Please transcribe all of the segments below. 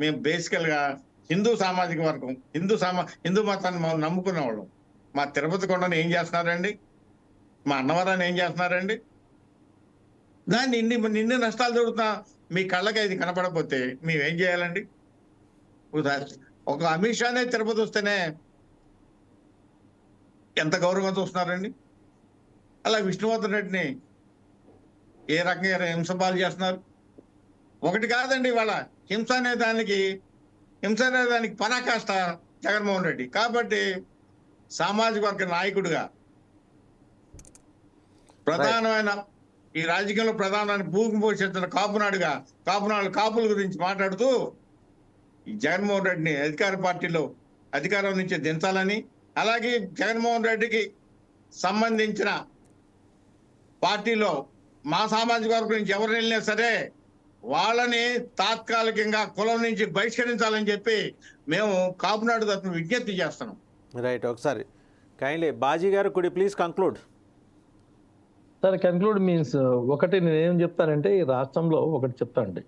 మేము బేసికల్గా హిందూ సామాజిక వర్గం హిందూ సామా హిందూ మతాన్ని మనం నమ్ముకునే వాళ్ళం. మా తిరుపతి కొండను ఏం చేస్తున్నారండి? మా అన్నవరాన్ని ఏం చేస్తున్నారండి? దాన్ని ఇన్ని నిన్ను నష్టాలు జరుగుతున్నా మీ కళ్ళకి ఇది కనపడకపోతే మేమేం చేయాలండి? ఉదా- ఒక అమిత్ షానే తిరుపతి వస్తేనే ఎంత గౌరవంగా చూస్తున్నారండి? అలా విష్ణువర్ధన్ రెడ్డిని ఏ రకంగా హింసపాలు చేస్తున్నారు? ఒకటి కాదండి ఇవాళ హింస అనే దానికి హింస అనే దానికి పరాకాష్ట జగన్మోహన్ రెడ్డి. కాబట్టి సామాజిక వర్గ నాయకుడిగా ప్రధానమైన ఈ రాజకీయంలో ప్రధానమైన భూమి పోషించిన కాపునాడుగా కాపునాడు కాపుల గురించి మాట్లాడుతూ ఈ జగన్మోహన్ రెడ్డిని అధికార పార్టీలో అధికారం నుంచి దించాలని అలాగే జగన్మోహన్ రెడ్డికి సంబంధించిన పార్టీలో మా సామాజిక వర్గం నుంచి ఎవరు వెళ్ళినా సరే వాళ్ళని తాత్కాలికంగా కులం నుంచి బహిష్కరించాలని చెప్పి మేము కాపునాడు తరఫున విజ్ఞప్తి చేస్తున్నాం. రైట్ ఒకసారి. కైండ్లీ బాజీ గారు కుడి please conclude sir conclude means ఒకటి నేనేం చెప్తానంటే ఈ రాష్ట్రంలో ఒకటి చెప్తానండి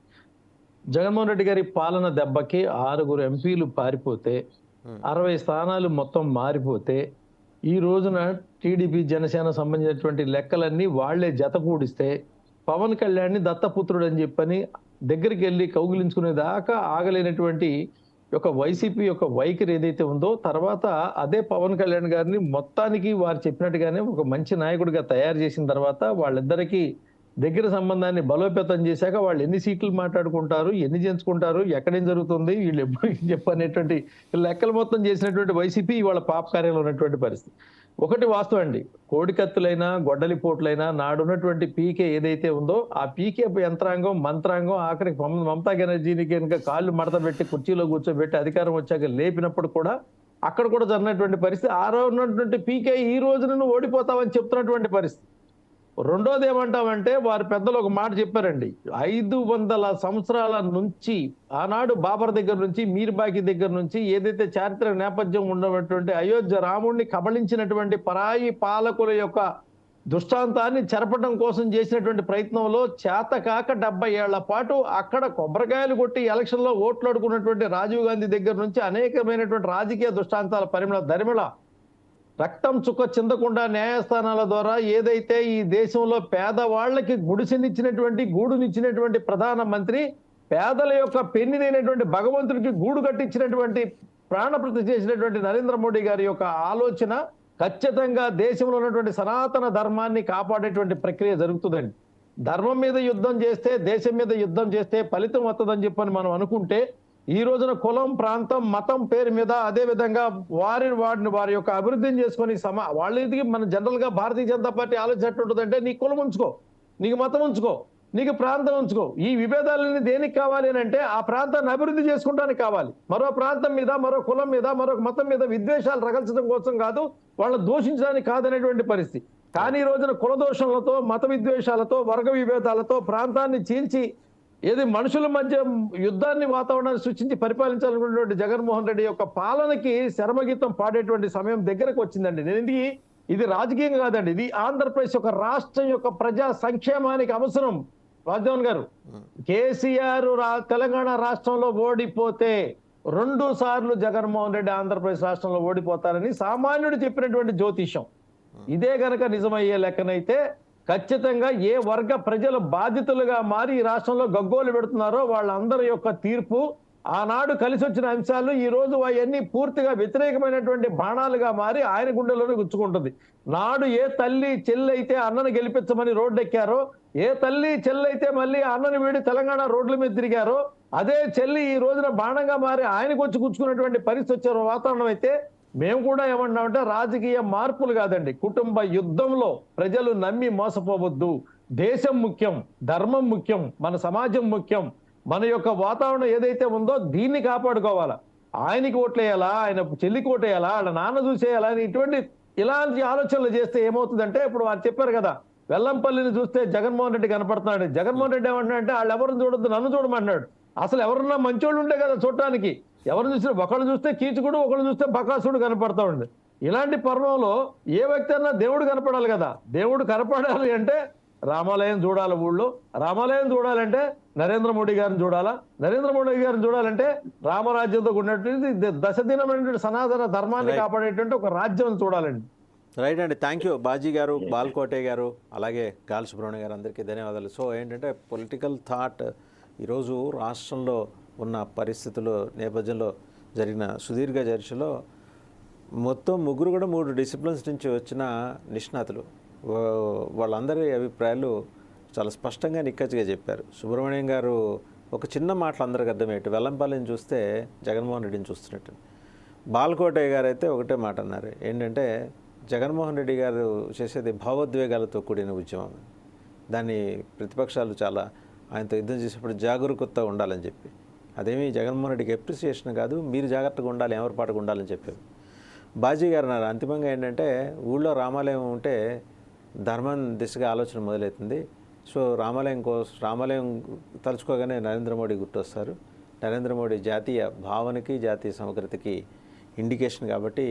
జగన్మోహన్ రెడ్డి గారి పాలన దెబ్బకి ఆరుగురు ఎంపీలు పారిపోతే అరవై స్థానాలు మొత్తం మారిపోతే ఈ రోజున టీడీపీ జనసేన సంబంధించినటువంటి లెక్కలన్నీ వాళ్ళే జత కూడిస్తే పవన్ కళ్యాణ్ని దత్తపుత్రుడు అని చెప్పని దగ్గరికి వెళ్ళి కౌగిలించుకునే దాకా ఆగలేనటువంటి యొక్క వైసీపీ యొక్క వైఖరి ఏదైతే ఉందో తర్వాత అదే పవన్ కళ్యాణ్ గారిని మొత్తానికి వారు చెప్పినట్టుగానే ఒక మంచి నాయకుడిగా తయారు చేసిన తర్వాత వాళ్ళిద్దరికీ దగ్గర సంబంధాన్ని బలోపేతం చేశాక వాళ్ళు ఎన్ని సీట్లు మాట్లాడుకుంటారు ఎన్ని చేయించుకుంటారు ఎక్కడేం జరుగుతుంది వీళ్ళు ఎప్పుడు చెప్పనేటువంటి లెక్కలు మొత్తం చేసినటువంటి వైసీపీ ఇవాళ పాప కార్యంలో ఉన్నటువంటి పరిస్థితి. ఒకటి వాస్తవం అండి. కోడికత్తులైనా గొడ్డలిపోట్లైనా నాడున్నటువంటి పీకే ఏదైతే ఉందో ఆ పీకే యంత్రాంగం మంత్రాంగం ఆఖరికి మమతా బెనర్జీని కనుక కాళ్ళు మడత పెట్టి కుర్చీలో కూర్చోబెట్టి అధికారం వచ్చాక లేపినప్పుడు కూడా అక్కడ కూడా జరిగినటువంటి పరిస్థితి ఆ రోజు ఉన్నటువంటి పీకే ఈ రోజున నువ్వు ఓడిపోతావని చెప్తున్నటువంటి పరిస్థితి. రెండోది ఏమంటామంటే వారి పెద్దలు ఒక మాట చెప్పారండి. ఐదు వందల సంవత్సరాల నుంచి ఆనాడు బాబర్ దగ్గర నుంచి మీర్బాకి దగ్గర నుంచి ఏదైతే చారిత్రక నేపథ్యం ఉన్నటువంటి అయోధ్య రాముడిని కబళించినటువంటి పరాయి పాలకుల యొక్క దృష్టాంతాన్ని చెరపడం కోసం చేసినటువంటి ప్రయత్నంలో చేతకాక డెబ్బై ఏళ్ళ పాటు అక్కడ కొబ్బరికాయలు కొట్టి ఎలక్షన్లో ఓట్లాడుకున్నటువంటి రాజీవ్ గాంధీ దగ్గర నుంచి అనేకమైనటువంటి రాజకీయ దృష్టాంతాల పరిమళ ధరిమళ రక్తం చుక్క చిందకుండా న్యాయస్థానాల ద్వారా ఏదైతే ఈ దేశంలో పేదవాళ్ళకి గుడిసెనిచ్చినటువంటి గూడునిచ్చినటువంటి ప్రధానమంత్రి పేదల యొక్క పెన్నిదైనటువంటి భగవంతుడికి గూడు కట్టించినటువంటి ప్రాణప్రతి చేసినటువంటి నరేంద్ర మోడీ గారి యొక్క ఆలోచన ఖచ్చితంగా దేశంలో ఉన్నటువంటి సనాతన ధర్మాన్ని కాపాడేటువంటి ప్రక్రియ జరుగుతుందండి. ధర్మం మీద యుద్ధం చేస్తే దేశం మీద యుద్ధం చేస్తే ఫలితం వస్తుందని చెప్పని మనం అనుకుంటే ఈ రోజున కులం ప్రాంతం మతం పేరు మీద అదే విధంగా వారి వారిని వారి యొక్క అభివృద్ధిని చేసుకొని సమా వాళ్ళకి మన జనరల్గా భారతీయ జనతా పార్టీ ఆలోచన ఎట్టుంటుందంటే నీ కులం ఉంచుకో నీకు మతం ఉంచుకో నీకు ప్రాంతం ఉంచుకో. ఈ విభేదాలన్నీ దేనికి కావాలి అని అంటే ఆ ప్రాంతాన్ని అభివృద్ధి చేసుకోవడానికి కావాలి. మరో ప్రాంతం మీద మరో కులం మీద మరొక మతం మీద విద్వేషాలు రగల్చడం కోసం కాదు వాళ్ళని దూషించడానికి కాదనేటువంటి పరిస్థితి. కానీ ఈ రోజున కులదోషంలతో మత విద్వేషాలతో వర్గ విభేదాలతో ప్రాంతాన్ని చీల్చి ఏది మనుషుల మధ్య యుద్ధాన్ని వాతావరణాన్ని సృష్టించి పరిపాలించాలనుకున్నటువంటి జగన్మోహన్ రెడ్డి యొక్క పాలనకి శరమగీతం పాడేటువంటి సమయం దగ్గరకు వచ్చిందండి. నేను ఇది ఇది రాజకీయం కాదండి. ఇది ఆంధ్రప్రదేశ్ యొక్క రాష్ట్రం యొక్క ప్రజా సంక్షేమానికి అవసరం. రాజధవన్ గారు కేసీఆర్ రా- తెలంగాణ రాష్ట్రంలో ఓడిపోతే రెండు సార్లు జగన్మోహన్ రెడ్డి ఆంధ్రప్రదేశ్ రాష్ట్రంలో ఓడిపోతారని సామాన్యుడు చెప్పినటువంటి జ్యోతిషం ఇదే గనక నిజమయ్యే లెక్కనైతే ఖచ్చితంగా ఏ వర్గ ప్రజలు బాధితులుగా మారి ఈ రాష్ట్రంలో గగ్గోలు పెడుతున్నారో వాళ్ళందరి యొక్క తీర్పు ఆనాడు కలిసి వచ్చిన అంశాలు ఈ రోజు అవన్నీ పూర్తిగా వ్యతిరేకమైనటువంటి బాణాలుగా మారి ఆయన గుండెలోనే గుచ్చుకుంటుంది. నాడు ఏ తల్లి చెల్లైతే అన్నను గెలిపించమని రోడ్డు ఎక్కారో ఏ తల్లి చెల్లైతే మళ్ళీ అన్నని వీడి తెలంగాణ రోడ్ల మీద తిరిగారో అదే చెల్లి ఈ రోజున బాణంగా మారి ఆయనకు వచ్చి గుచ్చుకున్నటువంటి పరిస్థితి వచ్చే వాతావరణం అయితే మేము కూడా ఏమన్నామంటే రాజకీయ మార్పులు కాదండి. కుటుంబ యుద్ధంలో ప్రజలు నమ్మి మోసపోవద్దు. దేశం ముఖ్యం ధర్మం ముఖ్యం మన సమాజం ముఖ్యం. మన యొక్క వాతావరణం ఏదైతే ఉందో దీన్ని కాపాడుకోవాలా? ఆయనకి ఓట్లేయాలా? ఆయన చెల్లికి ఓటేయాలా? వాళ్ళ నాన్న చూసేయాలా? అని ఇటువంటి ఇలాంటి ఆలోచనలు చేస్తే ఏమవుతుందంటే ఇప్పుడు వారు చెప్పారు కదా వెల్లంపల్లిని చూస్తే జగన్మోహన్ రెడ్డి కనపడుతున్నాడు. జగన్మోహన్ రెడ్డి ఏమంటున్నాడంటే వాళ్ళు ఎవరిని చూడొద్దు నన్ను చూడమన్నాడు అసలు ఎవరన్నా మంచోళ్ళు ఉంటే కదా చూడటానికి. ఎవరు చూసినా ఒకళ్ళు చూస్తే కీచుకుడు ఒకళ్ళు చూస్తే బకాసుడు కనపడతా ఉండే. ఇలాంటి పర్వంలో ఏ వ్యక్తి అన్నా దేవుడు కనపడాలి కదా. దేవుడు కనపడాలి అంటే రామాలయం చూడాలి ఊళ్ళో. రామాలయం చూడాలంటే నరేంద్ర మోడీ గారిని చూడాలా? నరేంద్ర మోడీ గారిని చూడాలంటే రామరాజ్యంతో ఉన్నటువంటి దశదినమైనటువంటి సనాతన ధర్మాన్ని. కాపాడేటువంటి ఒక రాజ్యం చూడాలండి. రైట్ అండి. థ్యాంక్ యూ బాజీ గారు బాల్కోటే గారు అలాగే గాలి సుబ్రహ్మణ్య గారు అందరికీ ధన్యవాదాలు. సో ఏంటంటే పొలిటికల్ థాట్ ఈరోజు రాష్ట్రంలో ఉన్న పరిస్థితుల్లో నేపథ్యంలో జరిగిన సుదీర్ఘ చర్చలో మొత్తం ముగ్గురు కూడా మూడు డిసిప్లిన్స్ నుంచి వచ్చిన నిష్ణాతులు. వాళ్ళందరి అభిప్రాయాలు చాలా స్పష్టంగా నిక్కచ్చిగా చెప్పారు. సుబ్రహ్మణ్యం గారు ఒక చిన్న మాటలు అందరికి అర్థమయ్యేట్టు వెల్లంపల్లిని చూస్తే జగన్మోహన్ రెడ్డిని చూస్తున్నట్టు. బాలకోటయ్య గారు అయితే ఒకటే మాట అన్నారు. ఏంటంటే జగన్మోహన్ రెడ్డి గారు చేసేది భావోద్వేగాలతో కూడిన ఉద్యమం. దాన్ని ప్రతిపక్షాలు చాలా ఆయనతో యుద్ధం చేసేప్పుడు జాగరూకత ఉండాలని చెప్పి. అదేమి జగన్మోహన్ రెడ్డికి ఎప్రిసియేషన్ కాదు మీరు జాగ్రత్తగా ఉండాలి ఎవరి పాటకు ఉండాలని చెప్పారు. బాజీ గారు అన్నారు అంతిమంగా ఏంటంటే ఊళ్ళో రామాలయం ఉంటే ధర్మం దిశగా ఆలోచన మొదలవుతుంది. సో రామాలయం కోసం రామాలయం తలుచుకోగానే నరేంద్ర మోడీ గుర్తొస్తారు. నరేంద్ర మోడీ జాతీయ భావనకి జాతీయ సమగ్రతకి ఇండికేషన్ కాబట్టి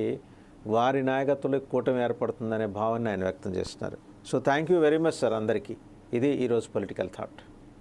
వారి నాయకత్వంలో కూటమి ఏర్పడుతుందనే భావన ఆయన వ్యక్తం చేస్తున్నారు. So thank you very much sir అందరికీ. ఇది ఈరోజు పొలిటికల్ థాట్